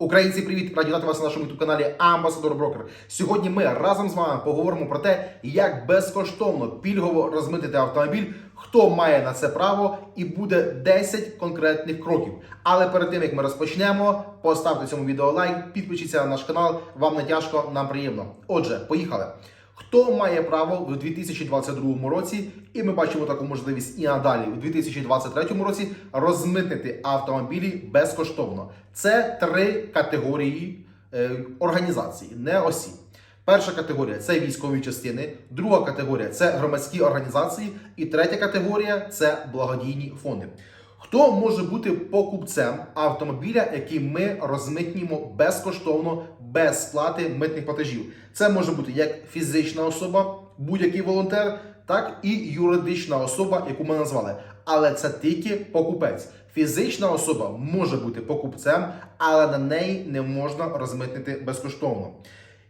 Українці, привіт! Раді вас на нашому youtube каналі Амбасадор Брокер. Сьогодні ми разом з вами поговоримо про те, як безкоштовно пільгово розмитити автомобіль, хто має на це право, і буде 10 конкретних кроків. Але перед тим як ми розпочнемо, поставте цьому відео лайк, підпишіться на наш канал. Вам не тяжко, нам приємно. Отже, поїхали. Хто має право в 2022 році, і ми бачимо таку можливість і надалі у 2023 році розмитнити автомобілі безкоштовно. Це три категорії е, організацій, не осіб. Перша категорія це військові частини, друга категорія це громадські організації, і третя категорія це благодійні фонди. Хто може бути покупцем автомобіля, який ми розмитнімо безкоштовно, без сплати митних платежів? Це може бути як фізична особа, будь-який волонтер, так і юридична особа, яку ми назвали. Але це тільки покупець. Фізична особа може бути покупцем, але на неї не можна розмитнити безкоштовно.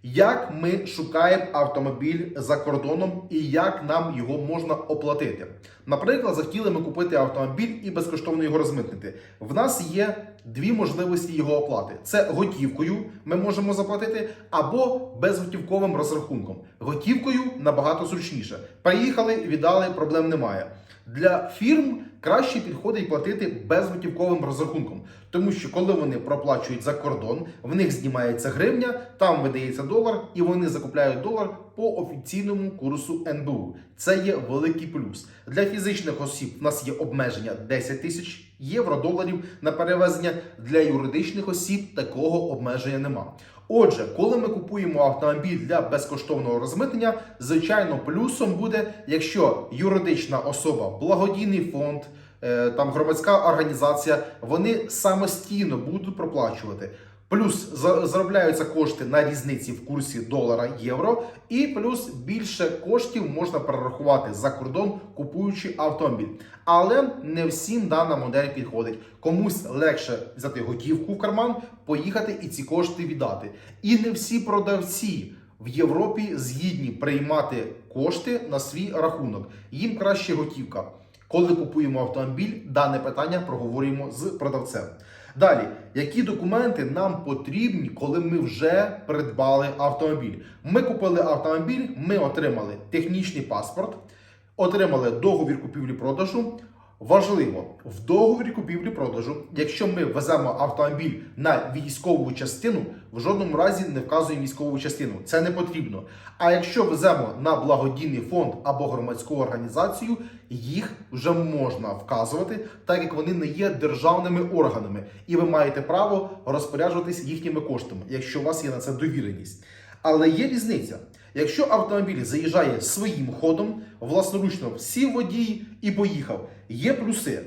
Як ми шукаємо автомобіль за кордоном і як нам його можна оплатити? Наприклад, захотіли ми купити автомобіль і безкоштовно його розмитнити. В нас є дві можливості його оплати: це готівкою ми можемо заплатити, або безготівковим розрахунком. Готівкою набагато зручніше. Приїхали, віддали, проблем немає. Для фірм краще підходить платити безготівковим розрахунком, тому що коли вони проплачують за кордон, в них знімається гривня, там видається долар, і вони закупляють долар по офіційному курсу НБУ. Це є великий плюс. Для фізичних осіб в нас є обмеження 10 тисяч євро доларів на перевезення. Для юридичних осіб такого обмеження нема. Отже, коли ми купуємо автомобіль для безкоштовного розмитнення, звичайно, плюсом буде, якщо юридична особа, благодійний фонд, е, там громадська організація, вони самостійно будуть проплачувати. Плюс заробляються кошти на різниці в курсі долара євро, і плюс більше коштів можна перерахувати за кордон, купуючи автомобіль. Але не всім дана модель підходить. Комусь легше взяти готівку в карман, поїхати і ці кошти віддати. І не всі продавці в Європі згідні приймати кошти на свій рахунок. Їм краще готівка. Коли купуємо автомобіль, дане питання проговорюємо з продавцем. Далі, які документи нам потрібні, коли ми вже придбали автомобіль? Ми купили автомобіль, ми отримали технічний паспорт, отримали договір купівлі-продажу. Важливо, в договорі купівлі-продажу, якщо ми веземо автомобіль на військову частину, в жодному разі не вказуємо військову частину. Це не потрібно. А якщо веземо на благодійний фонд або громадську організацію, їх вже можна вказувати, так як вони не є державними органами, і ви маєте право розпоряджуватись їхніми коштами, якщо у вас є на це довіреність. Але є різниця. Якщо автомобіль заїжджає своїм ходом, власноручно сів водій і поїхав, є плюси.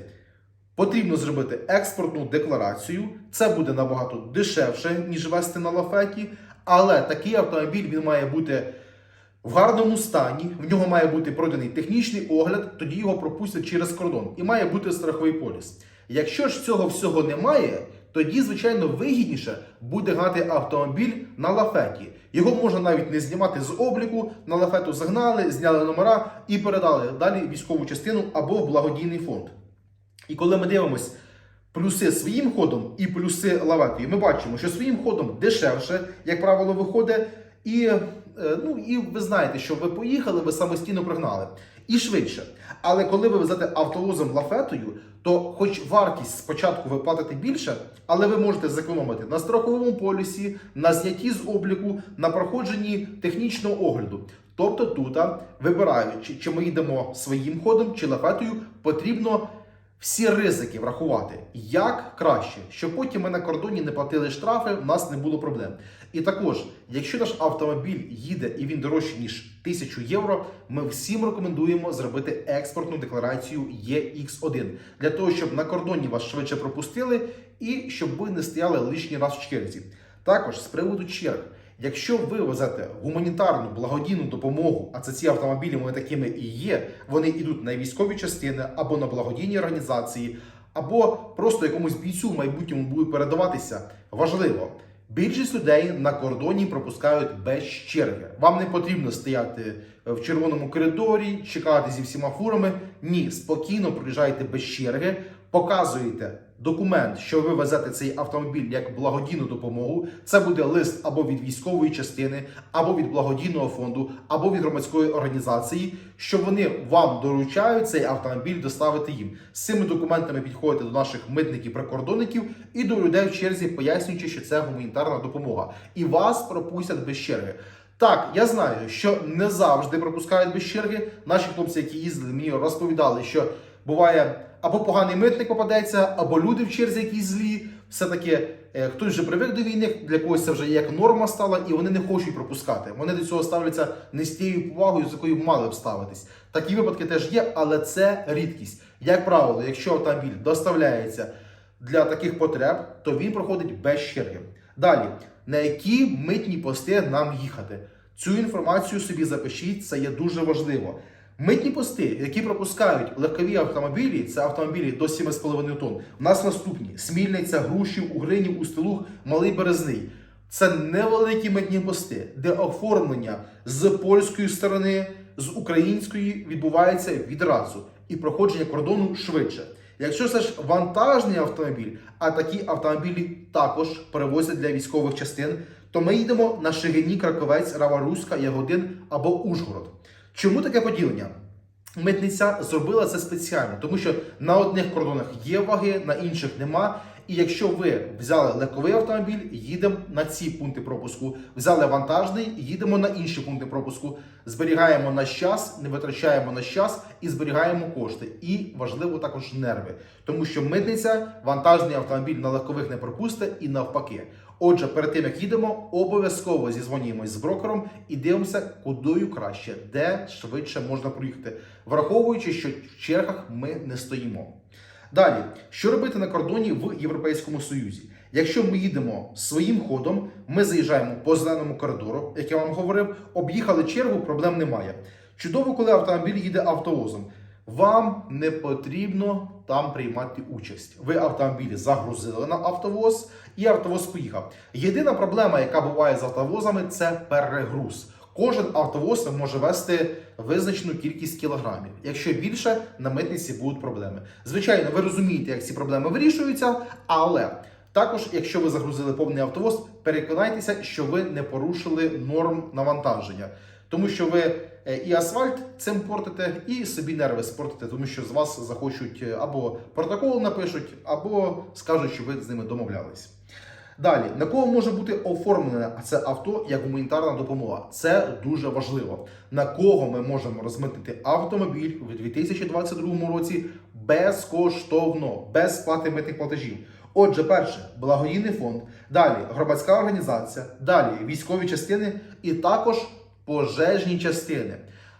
Потрібно зробити експортну декларацію. Це буде набагато дешевше, ніж вести на лафеті. Але такий автомобіль він має бути в гарному стані, в нього має бути пройдений технічний огляд, тоді його пропустять через кордон і має бути страховий поліс. Якщо ж цього всього немає, тоді, звичайно, вигідніше буде гнати автомобіль на лафеті. Його можна навіть не знімати з обліку, на лафету загнали, зняли номера і передали далі військову частину або в благодійний фонд. І коли ми дивимось плюси своїм ходом і плюси лаветою, ми бачимо, що своїм ходом дешевше, як правило, виходить. І, е, ну, і ви знаєте, що ви поїхали, ви самостійно пригнали. І швидше. Але коли ви везете автовозом лафетою, то хоч вартість спочатку ви платите більше, але ви можете зекономити на страховому полісі, на знятті з обліку, на проходженні технічного огляду. Тобто тут, вибираючи, чи ми йдемо своїм ходом, чи лафетою, потрібно всі ризики врахувати як краще, щоб потім ми на кордоні не платили штрафи, в нас не було проблем. І також, якщо наш автомобіль їде і він дорожче ніж 1000 євро, ми всім рекомендуємо зробити експортну декларацію EX1 для того, щоб на кордоні вас швидше пропустили і щоб ви не стояли лишній раз в черзі. Також з приводу черг. Якщо ви везете гуманітарну благодійну допомогу, а це ці автомобілі вони такими і є, вони йдуть на військові частини або на благодійні організації, або просто якомусь бійцю в майбутньому будуть передаватися. Важливо, більшість людей на кордоні пропускають без черги. Вам не потрібно стояти в червоному коридорі, чекати зі всіма фурами. Ні, спокійно проїжджайте без черги. Показуєте документ, що ви везете цей автомобіль як благодійну допомогу. Це буде лист або від військової частини, або від благодійного фонду, або від громадської організації, що вони вам доручають цей автомобіль доставити їм. З цими документами підходите до наших митників-прикордонників і до людей в черзі, пояснюючи, що це гуманітарна допомога, і вас пропустять без черги. Так, я знаю, що не завжди пропускають без черги. Наші хлопці, які їздили, мені розповідали, що буває або поганий митник попадеться, або люди в черзі якісь злі. Все-таки е, хтось вже привик до війни, для когось це вже як норма стала, і вони не хочуть пропускати. Вони до цього ставляться не з тією повагою, з якою мали б ставитись. Такі випадки теж є, але це рідкість. Як правило, якщо автомобіль доставляється для таких потреб, то він проходить без черги. Далі, на які митні пости нам їхати? Цю інформацію собі запишіть, це є дуже важливо. Митні пости, які пропускають легкові автомобілі, це автомобілі до 7,5 тонн. У нас наступні: Смільниця, Грушів, Угринів, Устилуг, Малий Березний. Це невеликі митні пости, де оформлення з польської сторони, з української відбувається відразу і проходження кордону швидше. Якщо це ж вантажний автомобіль, а такі автомобілі також перевозять для військових частин, то ми їдемо на Шигині, Краковець, Рава-Руська, Ягодин або Ужгород. Чому таке поділення? Митниця зробила це спеціально, тому що на одних кордонах є ваги, на інших нема. І якщо ви взяли легковий автомобіль, їдемо на ці пункти пропуску. Взяли вантажний, їдемо на інші пункти пропуску. Зберігаємо наш час, не витрачаємо наш час і зберігаємо кошти. І важливо також нерви, тому що митниця вантажний автомобіль на легкових не пропустить і навпаки. Отже, перед тим як їдемо, обов'язково зізвонюємось з брокером і дивимося, кудою краще, де швидше можна проїхати, враховуючи, що в чергах ми не стоїмо. Далі, що робити на кордоні в Європейському Союзі? Якщо ми їдемо своїм ходом, ми заїжджаємо по зеленому коридору, як я вам говорив, об'їхали чергу, проблем немає. Чудово, коли автомобіль їде автовозом. Вам не потрібно там приймати участь. Ви автомобіль загрузили на автовоз, і автовоз поїхав. Єдина проблема, яка буває з автовозами, це перегруз. Кожен автовоз може вести визначену кількість кілограмів. Якщо більше, на митниці будуть проблеми. Звичайно, ви розумієте, як ці проблеми вирішуються, але також, якщо ви загрузили повний автовоз, переконайтеся, що ви не порушили норм навантаження. Тому що ви е, і асфальт цим портите, і собі нерви спортите, тому що з вас захочуть е, або протокол напишуть, або скажуть, що ви з ними домовлялись. Далі, на кого може бути оформлене це авто як гуманітарна допомога? Це дуже важливо. На кого ми можемо розмитнити автомобіль у 2022 році безкоштовно, без сплати митних платежів. Отже, перше благодійний фонд, далі громадська організація, далі військові частини і також пожежні частини.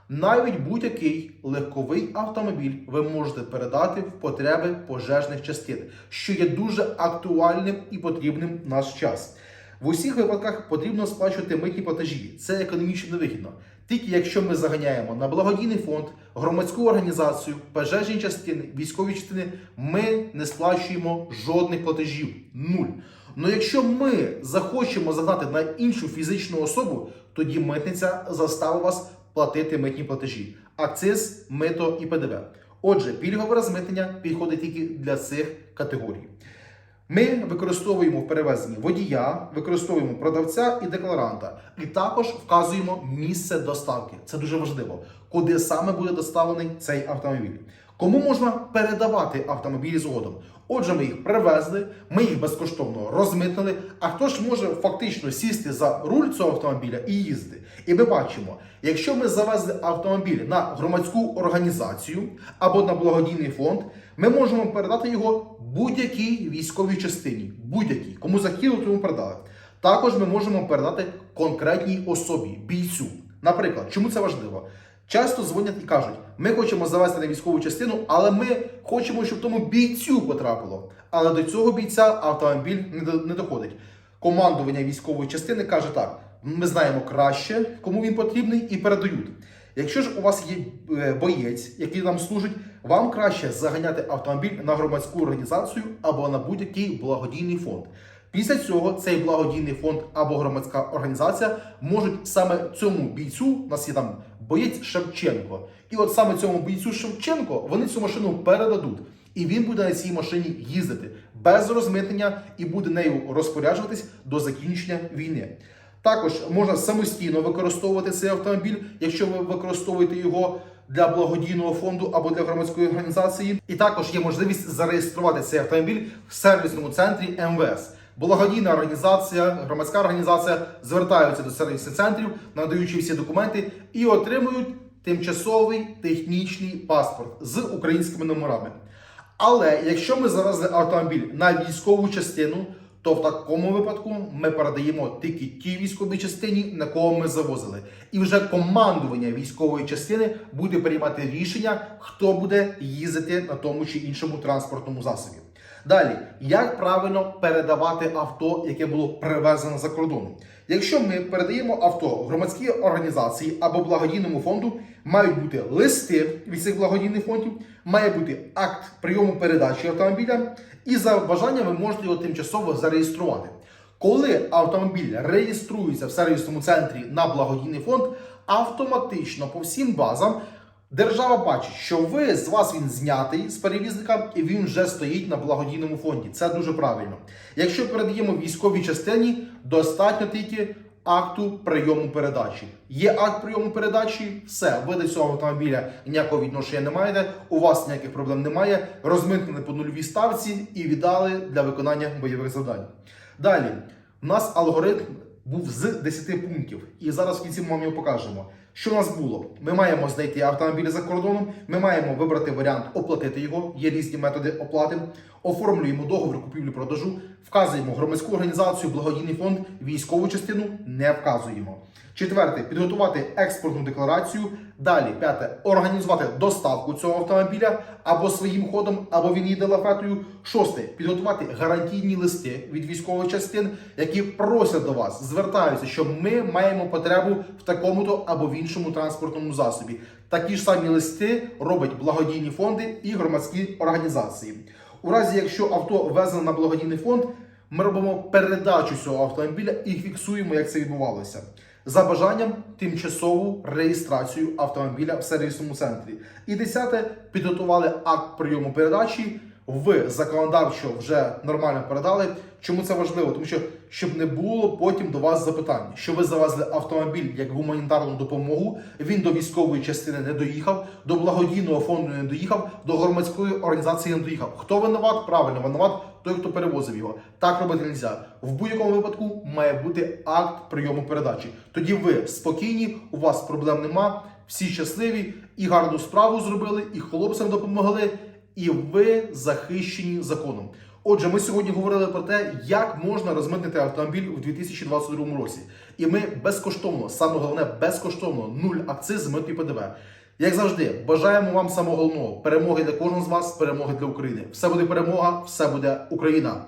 Навіть будь-який легковий автомобіль ви можете передати в потреби пожежних частин, що є дуже актуальним і потрібним в наш час. В усіх випадках потрібно сплачувати митні платежі. Це економічно невигідно. Тільки якщо ми заганяємо на благодійний фонд, громадську організацію, пожежні частини, військові частини, ми не сплачуємо жодних платежів. Нуль. Ну якщо ми захочемо загнати на іншу фізичну особу, тоді митниця заставить вас платити митні платежі, акциз, мито і ПДВ. Отже, пільгове розмитнення підходить тільки для цих категорій. Ми використовуємо в перевезенні водія, використовуємо продавця і декларанта, і також вказуємо місце доставки. Це дуже важливо, куди саме буде доставлений цей автомобіль. Кому можна передавати автомобілі згодом? Отже, ми їх привезли, ми їх безкоштовно розмитнили. А хто ж може фактично сісти за руль цього автомобіля і їздити? І ми бачимо, якщо ми завезли автомобіль на громадську організацію або на благодійний фонд, ми можемо передати його будь-якій військовій частині, будь-якій, кому захотіли, тому передали. Також ми можемо передати конкретній особі, бійцю. Наприклад, чому це важливо? Часто дзвонять і кажуть, ми хочемо завести на військову частину, але ми хочемо, щоб тому бійцю потрапило. Але до цього бійця автомобіль не до- не доходить. Командування військової частини каже так: ми знаємо краще, кому він потрібний, і передають. Якщо ж у вас є е, боєць, який нам служить, вам краще заганяти автомобіль на громадську організацію або на будь-який благодійний фонд. Після цього цей благодійний фонд або громадська організація можуть саме цьому бійцю, у нас є там боєць Шевченко, і от саме цьому бійцю Шевченко вони цю машину передадуть. І він буде на цій машині їздити без розмитнення і буде нею розпоряджуватись до закінчення війни. Також можна самостійно використовувати цей автомобіль, якщо ви використовуєте його для благодійного фонду або для громадської організації. І також є можливість зареєструвати цей автомобіль в сервісному центрі МВС. Благодійна організація, громадська організація звертаються до сервісних центрів, надаючи всі документи і отримують тимчасовий технічний паспорт з українськими номерами. Але якщо ми завезли автомобіль на військову частину, то в такому випадку ми передаємо тільки тій військовій частині, на кого ми завозили. І вже командування військової частини буде приймати рішення, хто буде їздити на тому чи іншому транспортному засобі. Далі, як правильно передавати авто, яке було привезено за кордону? Якщо ми передаємо авто громадській організації або благодійному фонду, мають бути листи від цих благодійних фондів, має бути акт прийому передачі автомобіля, і за бажанням ви можете його тимчасово зареєструвати. Коли автомобіль реєструється в сервісному центрі на благодійний фонд, автоматично по всім базам Держава бачить, що ви з вас він знятий з перевізника, і він вже стоїть на благодійному фонді. Це дуже правильно. Якщо передаємо військовій частині, достатньо тільки акту прийому передачі. Є акт прийому передачі, все, ви до цього автомобіля ніякого відношення не маєте, у вас ніяких проблем немає. Розмитнили по нульовій ставці і віддали для виконання бойових завдань. Далі, у нас алгоритм був з 10 пунктів, і зараз в кінці ми вам його покажемо. Що у нас було? Ми маємо знайти автомобіль за кордоном, ми маємо вибрати варіант оплатити його. Є різні методи оплати. Оформлюємо договір купівлі-продажу, вказуємо громадську організацію, благодійний фонд, військову частину не вказуємо. Четверте підготувати експортну декларацію. Далі, п'яте організувати доставку цього автомобіля або своїм ходом, або він їде лафетою. Шосте підготувати гарантійні листи від військових частин, які просять до вас, звертаються, що ми маємо потребу в такому-то або в іншому транспортному засобі. Такі ж самі листи роблять благодійні фонди і громадські організації. У разі, якщо авто ввезено на благодійний фонд, ми робимо передачу цього автомобіля і фіксуємо, як це відбувалося. За бажанням тимчасову реєстрацію автомобіля в сервісному центрі. І десяте підготували акт прийому передачі. Ви законодавчо вже нормально передали. Чому це важливо? Тому що щоб не було потім до вас запитань, що ви завезли автомобіль як гуманітарну допомогу. Він до військової частини не доїхав, до благодійного фонду не доїхав, до громадської організації не доїхав. Хто винуват? Правильно, винуват той, хто перевозив його. Так робити не можна. В будь-якому випадку має бути акт прийому передачі. Тоді ви спокійні, у вас проблем нема, всі щасливі і гарну справу зробили, і хлопцям допомогли, і ви захищені законом. Отже, ми сьогодні говорили про те, як можна розмитнити автомобіль у 2022 році. І ми безкоштовно, саме головне, безкоштовно, нуль акциз, мит ПДВ. Як завжди, бажаємо вам самого головного перемоги для кожного з вас, перемоги для України. Все буде перемога, все буде Україна.